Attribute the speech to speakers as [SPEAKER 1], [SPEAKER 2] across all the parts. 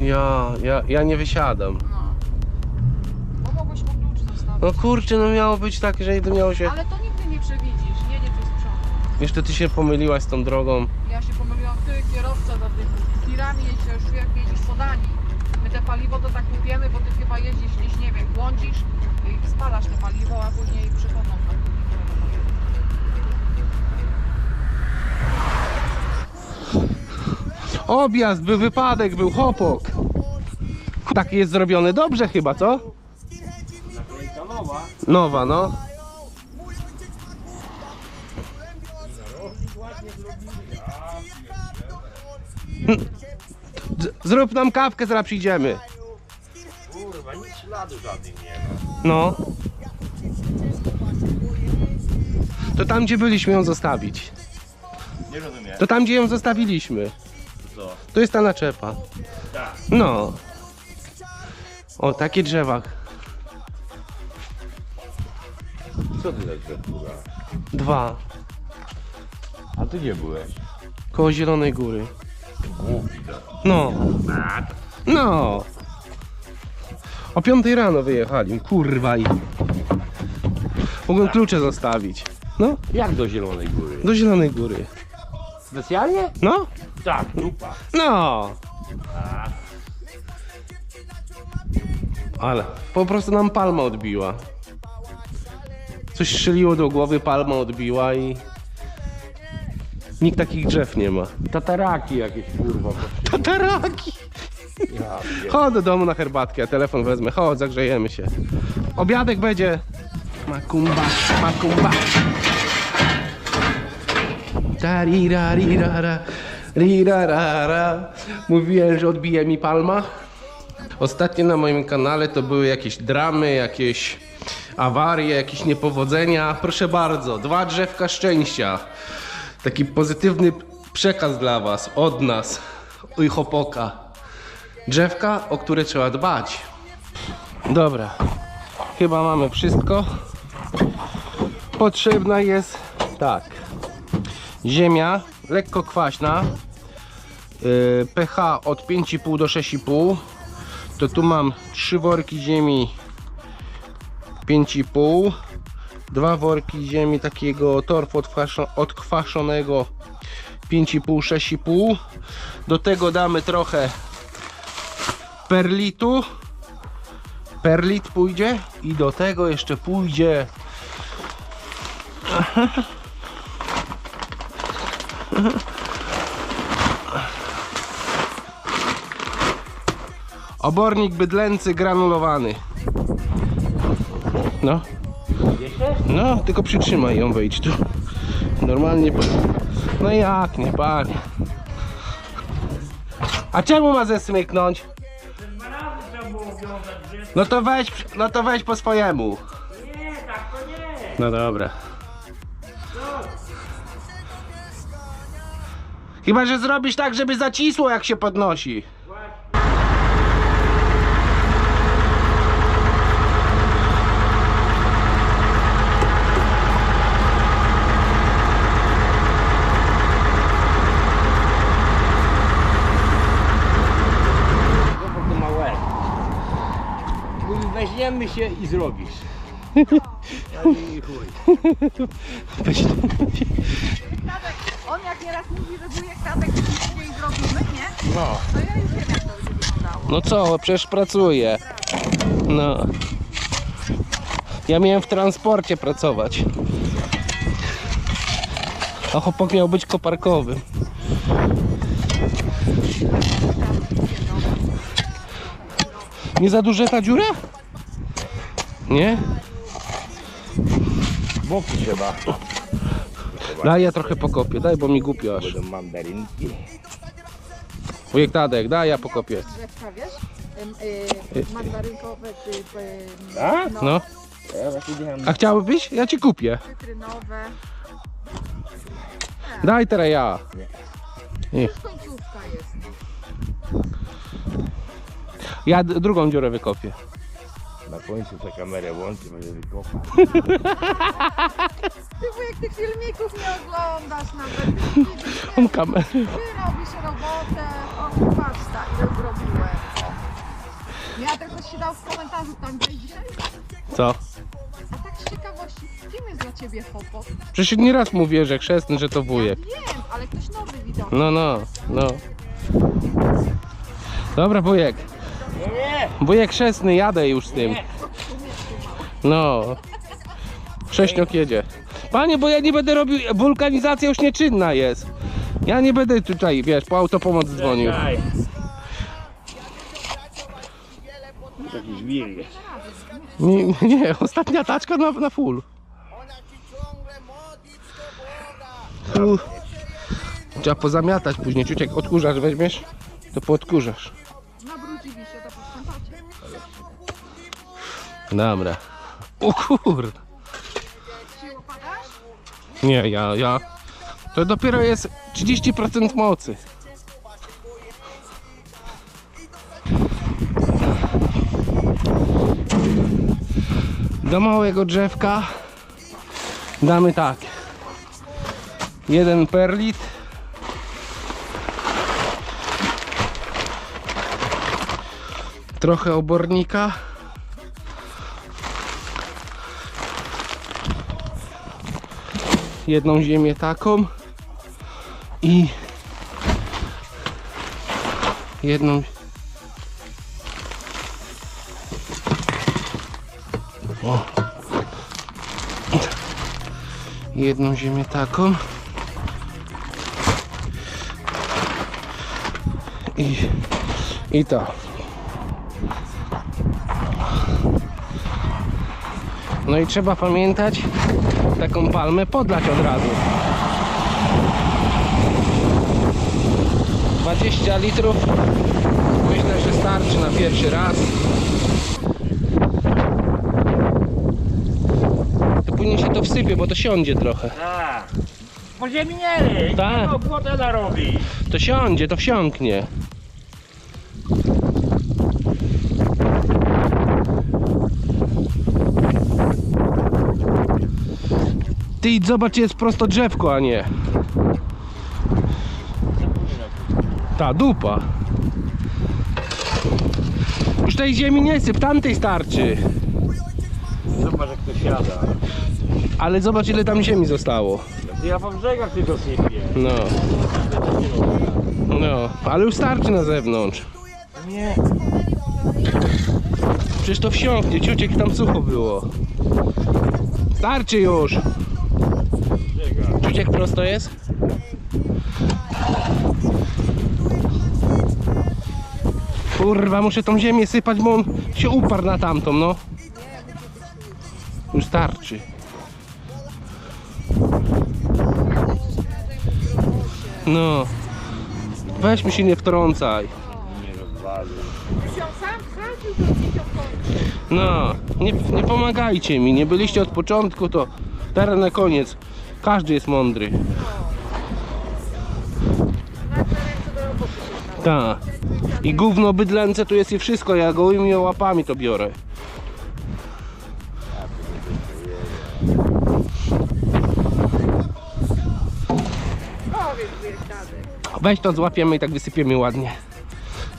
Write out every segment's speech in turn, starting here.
[SPEAKER 1] Ja, ja, ja nie wysiadam.
[SPEAKER 2] No. Bo mogłeś mu klucz zostawić.
[SPEAKER 1] No kurczę, no miało być tak, że to miało się...
[SPEAKER 2] Ale to nigdy nie przewidzisz, jedzie tu z przodu.
[SPEAKER 1] Jeszcze ty się pomyliłaś z tą drogą.
[SPEAKER 2] Ja się pomyliłam, ty kierowca za tymi tirami jeździsz, jak jeździsz po Danii. My te paliwo to tak kupiemy, bo ty chyba jeździsz gdzieś, nie wiem, błądzisz i spalasz te paliwo, a później przychodzą.
[SPEAKER 1] Objazd, był wypadek, był hopok. Tak jest zrobiony dobrze chyba, co? Nowa, no. Z- Zrób nam kawkę, zaraz przyjdziemy.
[SPEAKER 3] Kurwa, nic śladu żadnych nie ma.
[SPEAKER 1] No. To tam, gdzie byliśmy ją zostawić.
[SPEAKER 3] Nie rozumiem.
[SPEAKER 1] To tam, gdzie ją zostawiliśmy.
[SPEAKER 3] Co?
[SPEAKER 1] To jest ta naczepa.
[SPEAKER 3] Tak.
[SPEAKER 1] No. O, takie drzewa.
[SPEAKER 3] Co ty tak kurwa?
[SPEAKER 1] Dwa.
[SPEAKER 3] A ty gdzie byłeś?
[SPEAKER 1] Koło Zielonej Góry.
[SPEAKER 3] Głupi to.
[SPEAKER 1] No. No. O piątej rano wyjechali. Kurwa i. Mogłem klucze zostawić. No,
[SPEAKER 3] jak do Zielonej Góry?
[SPEAKER 1] do Zielonej Góry.
[SPEAKER 3] Specjalnie?
[SPEAKER 1] No,
[SPEAKER 3] Tak, dupa.
[SPEAKER 1] no.
[SPEAKER 3] A,
[SPEAKER 1] Ale po prostu nam palma odbiła. Coś strzeliło do głowy, palma odbiła i... Nikt takich drzew nie ma.
[SPEAKER 3] tataraki jakieś kurwa.
[SPEAKER 1] Tataraki!
[SPEAKER 3] Ja,
[SPEAKER 1] Chodź do domu na herbatkę, ja telefon wezmę. Chodź, zagrzejemy się. Obiadek będzie. Makumba, makumba. Rirarara. Mówiłem, że odbije mi palma. Ostatnio na moim kanale to były jakieś dramy, jakieś awarie, jakieś niepowodzenia. Proszę bardzo, dwa drzewka szczęścia. Taki pozytywny przekaz dla Was, od nas, i Hopoka. Drzewka, o które trzeba dbać. Dobra, chyba mamy wszystko. Potrzebna jest tak. Ziemia lekko kwaśna. Yy, pH od 5,5 do 6,5. To tu mam trzy worki ziemi 5,5. Dwa worki ziemi takiego torfu odkwaszo- odkwaszonego 5,5, 6,5. Do tego damy trochę perlitu. Perlit pójdzie i do tego jeszcze pójdzie obornik bydlęcy granulowany. No. No, tylko przytrzymaj ją, wejdź tu. Normalnie. No jak nie, panie. A czemu ma zesmyknąć? No to weź, no to weź po swojemu. Nie, tak to nie. No dobra. Chyba, że zrobisz tak, żeby zacisło jak się podnosi.
[SPEAKER 3] weźmiemy się i zrobisz. Ja i chuj.
[SPEAKER 2] Tadek, nieraz mówi, że wujek Tadek wszystkie i zrobimy, nie?
[SPEAKER 3] No.
[SPEAKER 2] To ja już wiem, jak to będzie wyglądało.
[SPEAKER 1] No co, przecież pracuję. No. Ja miałem w transporcie pracować. A chłopak miał być koparkowym. Nie za duża ta dziura? Nie?
[SPEAKER 3] Boki trzeba.
[SPEAKER 1] Daj ja trochę pokopię, daj, bo mi głupio aż.
[SPEAKER 3] Będą mandarynki.
[SPEAKER 1] Wujek Tadek, daj ja pokopię.
[SPEAKER 2] Wiesz? Ym, y, mandarynkowe, czy y,
[SPEAKER 3] A?
[SPEAKER 2] no,
[SPEAKER 1] No.
[SPEAKER 3] Ja właśnie jechałem
[SPEAKER 1] A chciałbyś? Ja ci kupię.
[SPEAKER 2] cytrynowe.
[SPEAKER 1] Daj teraz ja.
[SPEAKER 2] Już końcówka jest.
[SPEAKER 1] Ja d- drugą dziurę wykopię.
[SPEAKER 3] Na końcu tę kamerę włączy, będzie wykopał.
[SPEAKER 2] Ty wujek tych filmików nie oglądasz nawet. Ty nie widzisz,
[SPEAKER 1] Mam kamerę.
[SPEAKER 2] Ty robisz robotę. O, patrz ta, ile zrobiłem. napisał w komentarzu tam dzisiaj?
[SPEAKER 1] Co?
[SPEAKER 2] A tak z ciekawości, kim jest dla ciebie Fopot?
[SPEAKER 1] Przecież nieraz mówię, że chrzestny, że to wujek.
[SPEAKER 2] Wiem, ale ktoś nowy widok.
[SPEAKER 1] No, no, no. Dobra, wujek. Wujek chrzestny, jadę już z tym. No. Sześniok jedzie. Panie, bo ja nie będę robił, wulkanizacja już nieczynna jest. Ja nie będę tutaj, wiesz, po autopomoc dzwonił.
[SPEAKER 3] Czekaj. Taki żwir jest.
[SPEAKER 1] Nie, nie ostatnia taczka na, na full. Tu. Trzeba pozamiatać później. Ciuciek, odkurzacz weźmiesz? To poodkurzasz. Dobra. O kur... Nie, ja, ja... To dopiero jest 30% mocy. Do małego drzewka damy tak. Jeden perlit. Trochę obornika. Jedną ziemię taką i jedną o. jedną ziemię taką i i to no i trzeba pamiętać taką palmę podlać od razu. 20 litrów myślę, że starczy na pierwszy raz. To później się to wsypie, bo to siądzie trochę.
[SPEAKER 3] A. Po ziemi nie lej.
[SPEAKER 1] Tak.
[SPEAKER 3] To błota narobi.
[SPEAKER 1] To siądzie, to wsiąknie. Ty idź zobacz, jest prosto drzewko, a nie. Ta dupa. Już tej ziemi nie syp, tamtej starczy.
[SPEAKER 3] Zobacz jak to siada.
[SPEAKER 1] Ale zobacz ile tam ziemi zostało.
[SPEAKER 3] Ja po brzegach tylko sypię.
[SPEAKER 1] No, no, ale już starczy na zewnątrz.
[SPEAKER 3] Nie.
[SPEAKER 1] Przecież to wsiąknie, ciuciek tam sucho było. Starczy już. Ciuciek prosto jest? Kurwa, muszę tą ziemię sypać, bo on się uparł na tamtą, no. Już starczy. No. Weź mi się nie wtrącaj. No, nie, nie pomagajcie mi, nie byliście od początku, to teraz na koniec. Każdy jest mądry. Tak. I gówno bydlęce tu jest i wszystko, ja gołymi łapami to biorę. Weź to złapiemy i tak wysypiemy ładnie.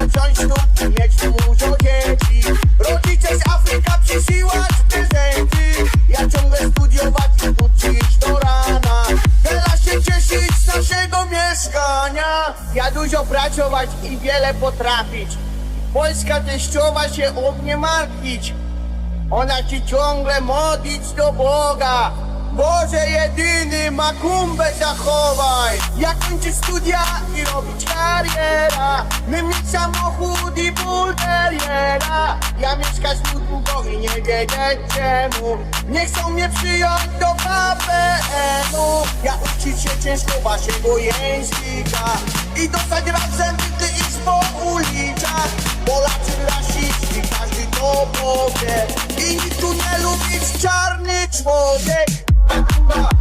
[SPEAKER 4] Wziąć i mieć tu dużo dzieci. Rodzice z Afryka przysyłać prezenty. Ja ciągle studiować i uczyć do rana. Teraz się cieszyć z naszego mieszkania. Ja dużo pracować i wiele potrafić. Polska teściowa się o mnie martwić. Ona ci ciągle modlić do Boga Boże jedyny makumbę zachowaj. Jak kończyć studia i robić kariera. My mieć samochód i bulteriera Ja mieszkać długo i nie wiedzieć czemu. Nie chcą mnie przyjąć do KPN-u Ja uczyć się ciężko waszego języka. I dostać razem gdy iść po ulicach Polacy rasiści, każdy to powie. I nikt tu nie lubić czarny człowiek Makumba,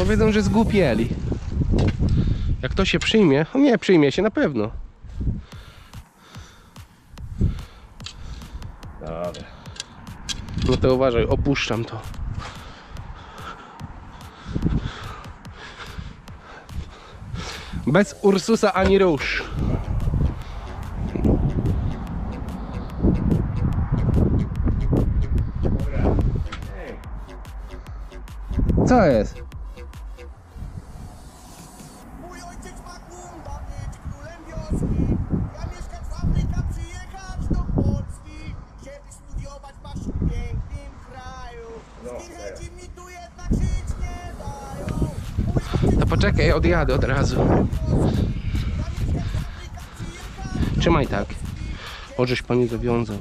[SPEAKER 1] Powiedzą, że zgłupieli. Jak to się przyjmie, no nie przyjmie się na pewno.
[SPEAKER 3] Dobra.
[SPEAKER 1] No to uważaj, opuszczam to. Bez Ursusa ani róż. Co jest? Odjadę od razu. Trzymaj tak. Ożeś pani zawiązał.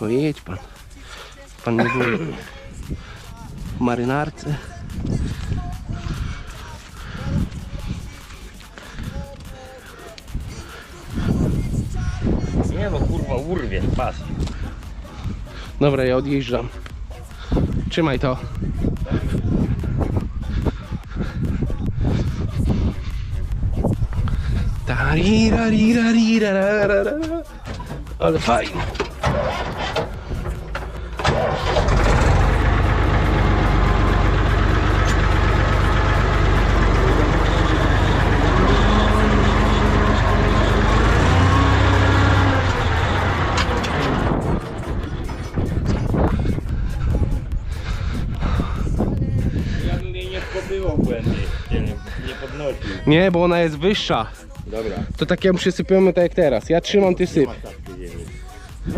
[SPEAKER 1] No jedź pan. Pan nie był w marynarce.
[SPEAKER 3] Nie no kurwa urwie, pas.
[SPEAKER 1] Dobra, ja odjeżdżam. Trzymaj to. Ale fajnie.
[SPEAKER 3] Nie,
[SPEAKER 1] bo ona jest wyższa.
[SPEAKER 3] Dobra.
[SPEAKER 1] To tak ją przysypiemy tak jak teraz. Ja trzymam, ty syp.
[SPEAKER 3] No.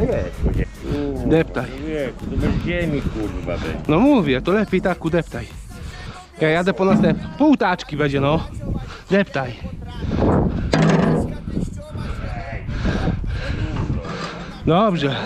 [SPEAKER 1] Deptaj.
[SPEAKER 3] Nie, to bez ziemi kurwa będzie.
[SPEAKER 1] No mówię, to lepiej tak udeptaj. Ja jadę po następną. Pół taczki będzie, no. Deptaj. Dobrze.